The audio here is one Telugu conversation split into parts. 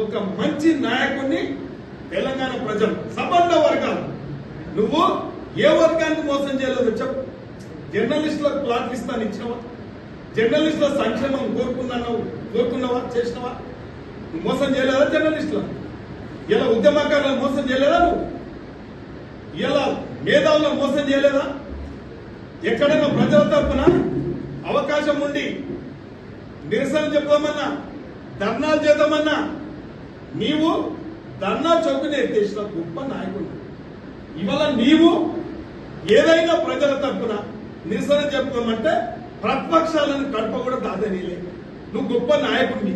ఒక మంచి నాయకుడిని తెలంగాణ ప్రజలు సబంధ వర్గాలు. నువ్వు ఏ వర్గానికి మోసం చేయలేదు చెప్పు. జర్నలిస్టులకు ప్లాట్ ఇస్తాను ఇచ్చినవా? జర్నలిస్టుల సంక్షేమం కోరుకున్నావు కోరుకున్నావా చేసినవా? నువ్వు మోసం చేయలేదా జర్నలిస్టుల? ఇలా ఉద్యమకారులను మోసం చేయలేదా నువ్వు? ఇలా మేధావులను మోసం చేయలేదా? ఎక్కడైనా ప్రజల తరపున అవకాశం ఉండి నిరసన చెప్దామన్నా ధర్నాలు చేద్దామన్నా నీవు ధర్నా చౌకని ఎత్తేసిన గొప్ప నాయకుడు. ఇవాళ నీవు ఏదైనా ప్రజల తరపున నిరసన చెప్పుకోమంటే ప్రతిపక్షాలను కడప కూడా దాదనీలే నువ్వు గొప్ప నాయకుడిని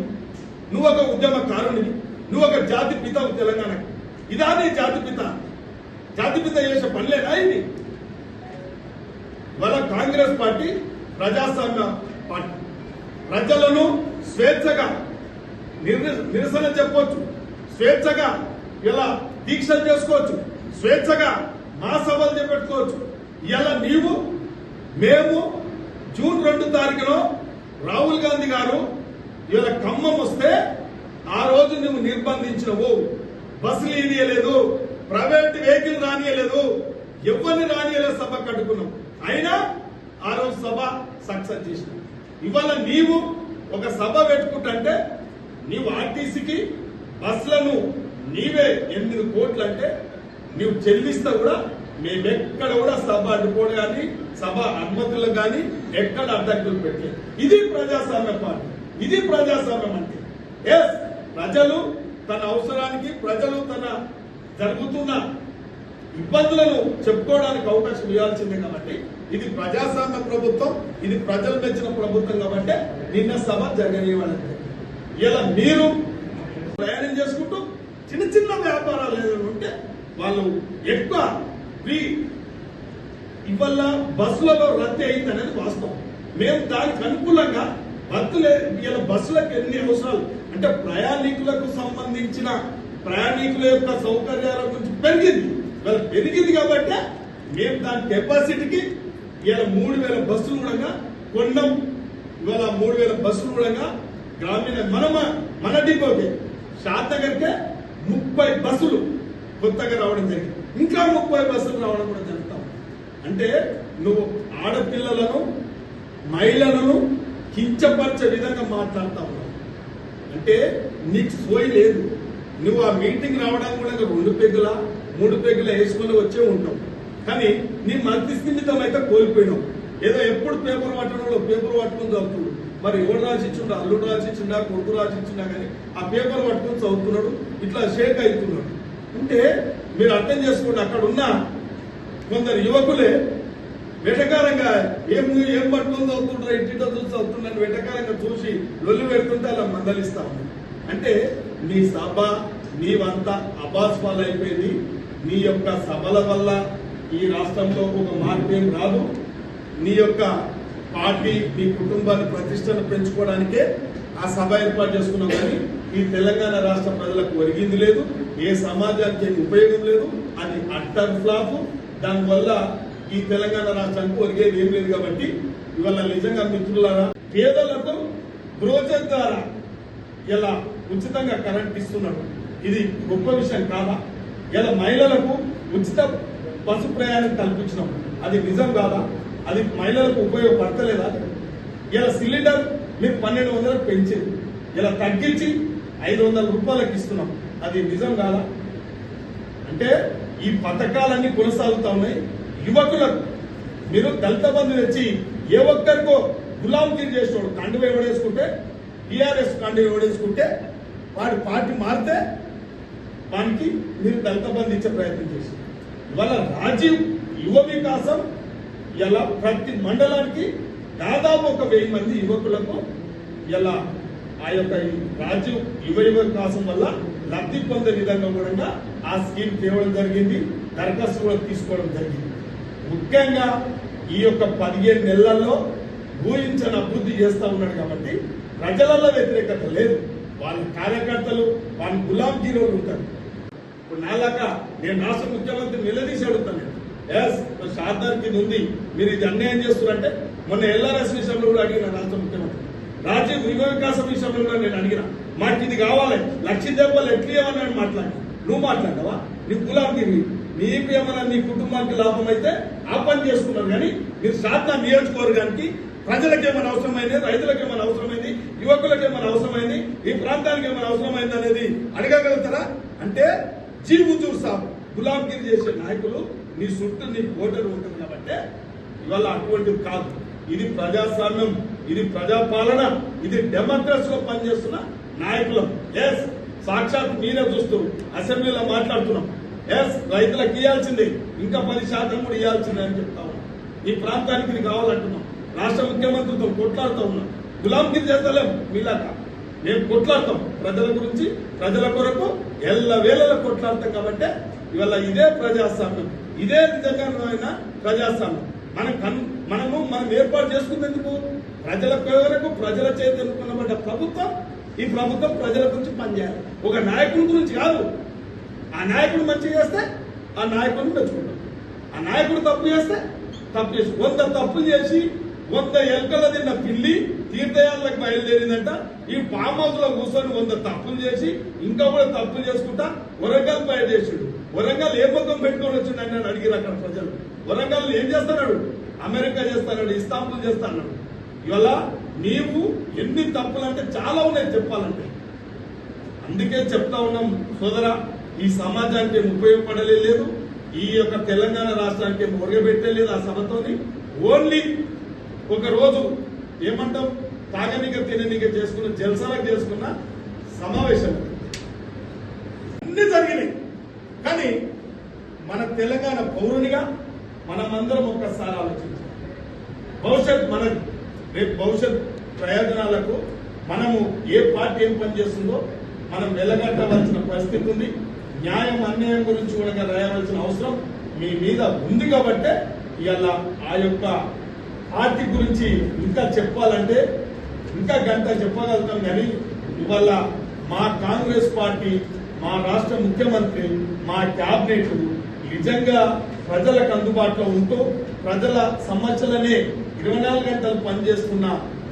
నువ్వు ఒక ఉద్యమకారుడివి. నువ్వు ఒక జాతి పితవు తెలంగాణకు. ఇదా నీ జాతి పిత? జాతి పిత చేసే పనిలేనా ఇది? ఇవాళ కాంగ్రెస్ పార్టీ ప్రజాస్వామ్య పార్టీ. ప్రజలను స్వేచ్ఛగా నిరసన చెప్పవచ్చు స్వేచ్ఛగా ఇలా దీక్షలు చేసుకోవచ్చు. స్వేచ్ఛగా మా సభలు చేపెట్టుకోవచ్చు. ఇలా నీవు మేము జూన్ రెండు తారీఖున రాహుల్ గాంధీ గారు ఇలా ఖమ్మం వస్తే ఆ రోజు నువ్వు నిర్బంధించినవు. బస్సులు ఇనియలేదు ప్రైవేట్ వెహికల్ రానియలేదు ఎవరిని రానియలేదు సభ కట్టుకున్నావు అయినా ఆ రోజు సభ సక్సెస్ చేసిన. ఇవాళ నీవు ఒక సభ పెట్టుకుంటుంటే నీవు ఆర్టీసీకి బస్సులను నీవే ఎనిమిది కోట్లు అంటే నీవు చెల్లిస్తా కూడా మేమెక్కడ కూడా సభ అడ్డుకోడు కానీ సభ అనుమతులు కానీ ఎక్కడ అడ్డంకులు పెట్టలేదు. ఇది ప్రజాస్వామ్య పార్టీ. ఇది ప్రజాస్వామ్యం అంటే. ఎస్ ప్రజలు తన అవసరానికి ప్రజలు తన జరుగుతున్న ఇబ్బందులను చెప్పుకోవడానికి అవకాశం ఇవ్వాల్సిందే కాబట్టి ఇది ప్రజాస్వామ్య ప్రభుత్వం ఇది ప్రజలు మెచ్చిన ప్రభుత్వం కాబట్టి నిన్న సభ జరగనివ్వాలంటే ఇలా మీరు చిన్న చిన్న వ్యాపారాలు ఏదైనా ఉంటే వాళ్ళు ఎక్కువ ఫ్రీ. ఇవల్ల బస్సులలో రద్దీ అయింది అనేది వాస్తవం. మేము దానికి అనుకూలంగా భక్తులే ఇలా బస్సులకు ఎన్ని అవసరాలు? అంటే ప్రయాణికులకు సంబంధించిన ప్రయాణికుల యొక్క సౌకర్యాల గురించి పెరిగింది. ఇవాళ పెరిగింది కాబట్టి మేము దాని కెపాసిటీకి ఇవాళ మూడు వేల బస్సులు కూడా కొన్నాం. ఇవాళ మూడు వేల బస్సులు కూడా గ్రామీణ మన మన డిపోకి. శాతగర్కే ముప్పై బస్సులు కొత్తగా రావడం జరిగింది. ఇంకా ముప్పై బస్సులు రావడం కూడా జరుగుతాం అంటే నువ్వు ఆడపిల్లలను మహిళలను కించపరిచే విధంగా మాట్లాడుతా ఉన్నావు. అంటే నీకు సోయి లేదు. నువ్వు ఆ మీటింగ్ రావడానికి కూడా రెండు పెగ్గుల మూడు పెగ్గుల వేసుకొని వచ్చే ఉంటావు. కానీ నీ మతి స్థిమితం అయితే కోల్పోయినావు. ఏదో ఎప్పుడు పేపర్ పట్టడంలో పేపర్ పట్టుకుని చదువుతున్నాడు మరి ఎవరు రాసిచ్చిండా? అల్లుడు రాసిచ్చిండా? కొడుకు రాసిచ్చిండా కానీ ఆ పేపర్ పట్టుకుని చదువుతున్నాడు ఇట్లా షేక్ అవుతున్నాడు అంటే మీరు అర్థం చేసుకోండి అక్కడ ఉన్న కొందరు యువకులే వెటకారంగా ఏం నువ్వు ఏం పట్టుకుని చదువుతుంటారు ఇంటితో చూసి చదువుతున్నాను వెటకారంగా చూసి లొల్లి పెడుతుంటే అలా మందలిస్తా అంటే నీ సభ నీవంతా అబాస్ పాలు అయిపోయింది నీ యొక్క సభల వల్ల ఈ రాష్ట్రంలో ఒక మార్పు ఏం రాదు. నీ యొక్క పార్టీ మీ కుటుంబాన్ని ప్రతిష్టను పెంచుకోవడానికే ఆ సభ ఏర్పాటు చేసుకున్నాం కానీ ఈ తెలంగాణ రాష్ట్ర ప్రజలకు ఒరిగింది లేదు ఏ సమాజానికి ఉపయోగం లేదు అది అట్టర్ ఫ్లాప్. దానివల్ల ఈ తెలంగాణ రాష్ట్రానికి ఒరిగేది ఏం లేదు కాబట్టి ఇవాళ నిజంగా మిత్రులారా పేదలకు బ్రోచర్ ద్వారా ఇలా ఉచితంగా కరెంట్ ఇస్తున్నాడు ఇది గొప్ప విషయం కాదా? ఇలా మహిళలకు ఉచిత బస్సు ప్రయాణం కల్పించడం అది నిజం కాదా? అది మహిళలకు ఉపయోగపడతలేదా? ఇలా సిలిండర్ మీరు పన్నెండు వందలకు పెంచింది. ఇలా తగ్గించి ఐదు వందల రూపాయలకు ఇస్తున్నాం. అది నిజం కాదా? అంటే ఈ పథకాలన్నీ కొనసాగుతా ఉన్నాయి. యువకులకు మీరు దళిత బంధు తెచ్చి ఏ ఒక్కరికో గులాంగిరి చేసేవాడు కండు వేవడేసుకుంటే టీఆర్ఎస్ కండు ఎవడేసుకుంటే వాడి పార్టీ మారితే వానికి మీరు దళిత బంధు ఇచ్చే ప్రయత్నం చేసి ఇవాళ రాజీవ్ యువ వికాసం ఇలా ప్రతి మండలానికి దాదాపు ఒక వెయ్యి మంది యువకులకు ఇలా ఆ యొక్క ఈ రాజీవ్ యువ యువ వికాసం వల్ల లబ్ధి పొందే విధంగా కూడా ఆ స్కీమ్ తేవడం జరిగింది దరఖాస్తు కూడా తీసుకోవడం జరిగింది. ముఖ్యంగా ఈ యొక్క పదిహేను నెలల్లో ఊహించని అభివృద్ధి చేస్తూ ఉన్నాడు కాబట్టి ప్రజలలో వ్యతిరేకత లేదు. వాళ్ళ కార్యకర్తలు వాళ్ళ గులాంగిరోలు ఉంటారు. ఇప్పుడు నాలాక నేను రాష్ట్ర ముఖ్యమంత్రి నిలదీసి అడుగుతాను నేను. ఎస్ షార్దార్ కింద ఉంది. మీరు ఇది అన్యాయం చేస్తున్నారంటే మొన్న ఎల్ఆర్ఎస్ విషయంలో కూడా అడిగిన రాష్ట్ర ముఖ్యమంత్రి. రాజీవ్ యువ వికాసం విషయంలో కూడా నేను అడిగిన. మాకు ఇది కావాలి. లక్ష దెబ్బలు ఎట్లేమని మాట్లాడి. నువ్వు మాట్లాడవా? నీ గులాంగిరి నీకు ఏమైనా నీ కుటుంబానికి లాభం అయితే ఆ పని చేసుకున్నారు కానీ మీరు శారదా నియోజకవర్గానికి ప్రజలకు ఏమైనా అవసరమైంది? రైతులకు ఏమైనా అవసరమైంది? యువకులకు ఏమైనా అవసరమైంది? ఈ ప్రాంతానికి ఏమైనా అవసరమైంది అనేది అడగగలుగుతారా? అంటే జీవు చూసాం సాబ్ గులాంగిరి చేసే నాయకులు నీ చుట్టూ నీ ఓటరు ఉంటుంది కాబట్టి ఇవాళ అటువంటిది కాదు. ఇది ప్రజాస్వామ్యం ఇది ప్రజాపాలన ఇది డెమోక్రసీ లో పనిచేస్తున్న నాయకులం. ఎస్ సాక్షాత్ మీరే చూస్తూ అసెంబ్లీలో మాట్లాడుతున్నాం. ఎస్ రైతులకు ఇవ్వాల్సింది ఇంకా పది శాతం కూడా ఇవ్వాల్సిందే అని చెప్తా ఉన్నాం. ఈ ప్రాంతానికి ఇది కావాలంటున్నాం. రాష్ట్ర ముఖ్యమంత్రితో కొట్లాడుతూ ఉన్నాం. గులాంగిరి చేస్తలేం మీలాక. మేము కొట్లాడతాం. ప్రజల గురించి ప్రజల కొరకు ఎల్ల వేళలో కొట్లాడతాం కాబట్టి ఇవాళ ఇదే ప్రజాస్వామ్యం. ఇదే నిజంగా ప్రజాస్వామ్యం. మన కన్ మనము మనం ఏర్పాటు చేసుకునేందుకు ప్రజల కొరకు ప్రజల చేతి ఎన్నుకున్నబడ్డ ప్రభుత్వం ఈ ప్రభుత్వం ప్రజల గురించి పనిచేయాలి. ఒక నాయకుడి గురించి కాదు. ఆ నాయకుడు మంచి చేస్తే ఆ నాయకుడిని మెచ్చుకుంటాం. ఆ నాయకుడు తప్పు చేస్తే తప్పు చేసి వంద తప్పులు చేసి వంద ఎలుకల తిన్న పిల్లి తీర్థయాలకు బయలుదేరిందంట. ఈ ఫామ్ హౌస్లో కూర్చొని వంద తప్పులు చేసి ఇంకా కూడా తప్పులు చేసుకుంటా వరంగల్ బయలుదేశాడు వరంగల్ ఏ ముఖం పెట్టుకొని వచ్చిండు అని నన్ను అడిగిరు అక్కడ ప్రజలు. వరంగల్ ఏం చేస్తున్నాడు అమెరికా చేస్తున్నాడు ఇస్తాంబుల్ చేస్తున్నాడు ఇవాళ నీవు ఎన్ని తప్పులు అంటే చాలా ఉన్నాయి చెప్పాలంటే. అందుకే చెప్తా ఉన్నాం సోదరా ఈ సమాజానికి ఉపయోగపడలే లేదు ఈ యొక్క తెలంగాణ రాష్ట్రానికి మురగబెట్టలేదు ఆ సభతోని. ఓన్లీ ఒక రోజు ఏమంటాం? తాగనిక తిననిక చేసుకున్న జల్సాలకు చేసుకున్న సమావేశం. అన్ని జరిగినాయి. కానీ మన తెలంగాణ పౌరునిగా మనమందరం ఒక్కసారి ఆలోచించాలి. భవిష్యత్ మన రేపు భవిష్యత్ ప్రయోజనాలకు మనము ఏ పార్టీ ఏం పనిచేస్తుందో మనం వెలగట్టవలసిన పరిస్థితి ఉంది. న్యాయం అన్యాయం గురించి కూడా రాయవలసిన అవసరం మీ మీద ఉంది కాబట్టే ఇవాళ ఆ యొక్క పార్టీ గురించి ఇంకా చెప్పాలంటే ఇంకా గంట చెప్పగలుగుతాం కానీ ఇవాళ మా కాంగ్రెస్ పార్టీ మా రాష్ట్ర ముఖ్యమంత్రి మా క్యాబినెట్ నిజంగా ప్రజలకు అందుబాటులో ఉంటూ ప్రజల సమస్యలనే ఇరవై నాలుగు గంటలు పనిచేస్తున్న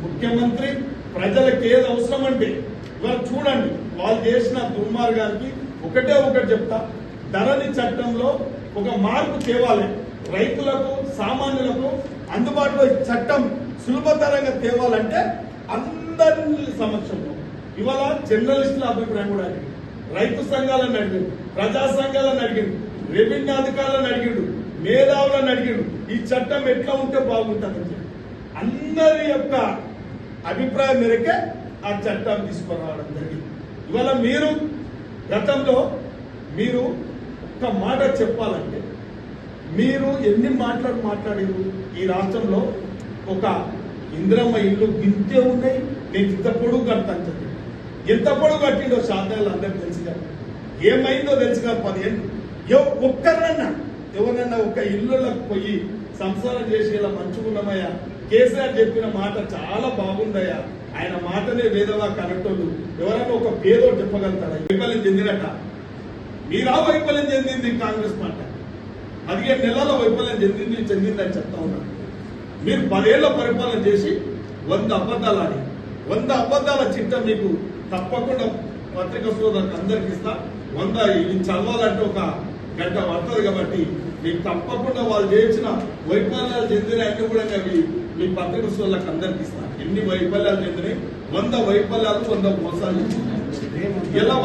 ముఖ్యమంత్రి ప్రజలకు ఏది అవసరం అంటే ఇవాళ చూడండి వాళ్ళు చేసిన దుర్మార్గానికి ఒకటే ఒకటి చెప్తా. ధరణి చట్టంలో ఒక మార్పు తేవాలి. రైతులకు సామాన్యులకు అందుబాటులో చట్టం సులభతరంగా తేవాలంటే అందరి సమక్షంలో. ఇవాళ జర్నలిస్టుల అభిప్రాయం కూడా అడిగింది. రైతు సంఘాలను అడిగిండు ప్రజా సంఘాలను అడిగిండు రెవెన్యూ అధికారులను అడిగిండు. మేధావులను అడిగిండు. ఈ చట్టం ఎట్లా ఉంటే బాగుంటుందని చెప్పి. అందరి యొక్క అభిప్రాయం మేరకే ఆ చట్టం తీసుకురావడం జరిగింది. ఇవాళ మీరు గతంలో మీరు ఒక మాట చెప్పాలంటే మీరు ఎన్ని మాటలు మాట్లాడారు? ఈ రాష్ట్రంలో ఒక ఇంద్రమ్మ ఇల్లు గింతే ఉన్నాయి నేను ఇంత పొడుగు కడతాను చెప్పి ఎంత పొడుగు కట్టిండో శాతాలు అందరికి తెలుసు కదా. ఏమైందో తెలుసు కదా పదిహేను. ఒక్కరినన్నా ఎవరన్నా ఒక ఇల్లులకు పోయి సంసారం చేసేలా మంచుకున్నామయ్యా కేసీఆర్ చెప్పిన మాట చాలా బాగుందయ్యా. ఆయన మాటనే వేదవా కనెక్టోళ్ళు. ఎవరైనా ఒక పేదో చెప్పగలుగుతారా? వైఫల్యం చెందినట్ట మీరా వైఫల్యం చెందింది కాంగ్రెస్ పార్టీ? పదిహేను నెలల వైఫల్యం చెందింది చెందిందని చెప్తా ఉన్నాను మీరు పదేళ్ళ పరిపాలన చేసి వంద అబద్ధాలు ఆడి వంద అబద్ధాల చిట్ట మీకు తప్పకుండా పత్రిక సోదరులకు అందరికి ఇస్తా. వంద ఇది చదవాలంటే ఒక గంట పడుతుంది కాబట్టి మీకు తప్పకుండా వాళ్ళు చేసిన వైఫల్యాలు చెందిన అన్ని కూడా అవి మీ పత్రిక సోదరులకు అందరికి ఇస్తా. ఎన్ని వైఫల్యాలు చెందినాయి? వంద వైఫల్యాలు వంద మోసాలు. ఎలా